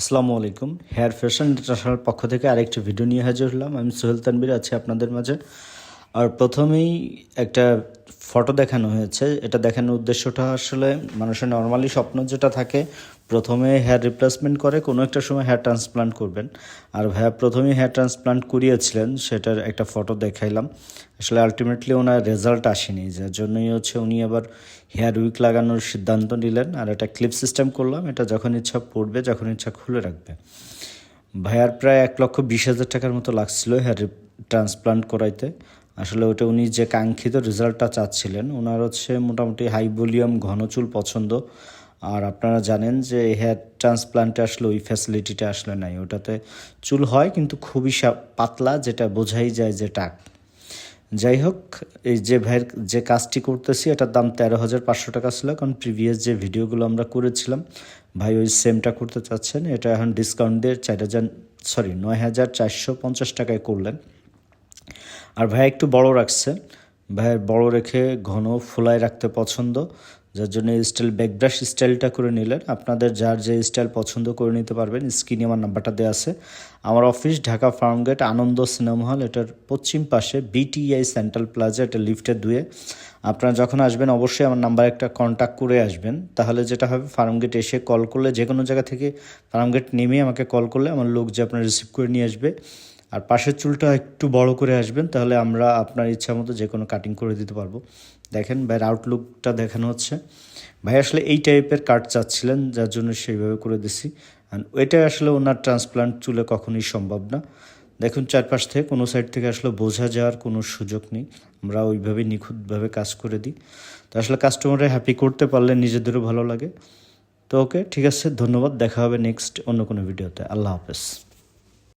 আসসালামু আলাইকুম। Hair fashion international পক্ষ থেকে আরেকটি ভিডিও নিয়ে হাজির হলাম। আমি সোহেল তানবির আছি আপনাদের মাঝে। আর প্রথমেই একটা ফটো দেখানো হয়েছে। এটা দেখানোর উদ্দেশ্যটা আসলে মানুষের নর্মালি স্বপ্ন যেটা থাকে, প্রথমে হেয়ার রিপ্লেসমেন্ট করে, কোনো একটা সময় হেয়ার ট্রান্সপ্লান্ট করবেন। আর ভাইয়া প্রথমেই হেয়ার ট্রান্সপ্লান্ট করিয়েছিলেন, সেটার একটা ফটো দেখাইলাম। আসলে আলটিমেটলি ওনার রেজাল্ট আসেনি, যার জন্যই হচ্ছে উনি আবার হেয়ার উইক লাগানোর সিদ্ধান্ত নিলেন। আর একটা ক্লিপ সিস্টেম করলাম, এটা যখন ইচ্ছা পড়বে, যখন ইচ্ছা খুলে রাখবে। ভাইয়ার প্রায় এক লক্ষ বিশ হাজার টাকার মতো লাগছিল হেয়ার ট্রান্সপ্লান্ট করাইতে। আসলে ওটা উনি যে কাঙ্ক্ষিত রেজাল্টটা চাচ্ছিলেন, ওনার হচ্ছে মোটামুটি হাই ভলিউম ঘন চুল পছন্দ। আর আপনারা জানেন যে হেয়ার ট্রান্সপ্লান্টে আসলে ওই ফ্যাসিলিটিটা আসলে নাই। ওটাতে চুল হয় কিন্তু খুবই পাতলা, যেটা বোঝাই যায় যে টাক। যাই হোক, এই যে ভাইয়ের যে কাজটি করতেছি, এটার দাম তেরো হাজার পাঁচশো টাকা ছিল। কারণ প্রিভিয়াস যে ভিডিওগুলো আমরা করেছিলাম, ভাই ওই সেমটা করতে চাচ্ছেন। এটা এখন ডিসকাউন্ট দিয়ে চার হাজার সরি নয় হাজার চারশো পঞ্চাশ টাকায় করলেন। আর ভাই একটু বড় রাখছে। ভাইয়ের বড় রেখে ঘন ফুলায় রাখতে পছন্দ। যার জন্য স্টাইল ব্যাকব্রাশ স্টাইলটা করে নিলেন। আপনাদের যার যে স্টাইল পছন্দ করে নিতে পারবেন। স্ক্রিনে আমার নাম্বারটা দেওয়া আছে। আমার office Dhaka Farmgate Ananda cinema hall. এটার পশ্চিম পাশে বিটিআই সেন্ট্রাল প্লাজা, এটা লিফটের দুয়ে। আপনারা যখন আসবেন, অবশ্যই আমার নাম্বার একটা কন্ট্যাক্ট করে আসবেন। তাহলে যেটা হবে ফার্মগেট এসে কল করলে যে কোনো জায়গা থেকে ফার্মগেট নেমে আমাকে কল করলে, আমার লোক যে আপনার রিসিভ করে নিয়ে আসবে আর পাশের চুলটা একটু বড় করে আসবেন, তাহলে আমরা আপনার ইচ্ছা মতো যে কোনো কাটিং করে দিতে পারব। দেখেন ভাইয়ের আউটলুকটা দেখানো হচ্ছে। ভাই আসলে এই টাইপের কাট চাচ্ছিলেন, যার জন্য সেইভাবে করে দিছি। আর ওইটা আসলে ওনার ট্রান্সপ্লান্ট চুলে কখনোই সম্ভব না। দেখুন, চারপাশ থেকে কোনো সাইড থেকে আসলে বোঝা যাওয়ার কোনো সুযোগ নেই। আমরা ওইভাবে নিখুঁতভাবে কাজ করে দিই। তো আসলে কাস্টমাররা হ্যাপি করতে পারলে নিজেদেরও ভালো লাগে। তো ওকে ঠিক আছে, ধন্যবাদ। দেখা হবে নেক্সট অন্য কোনো ভিডিওতে আল্লাহ হাফেজ।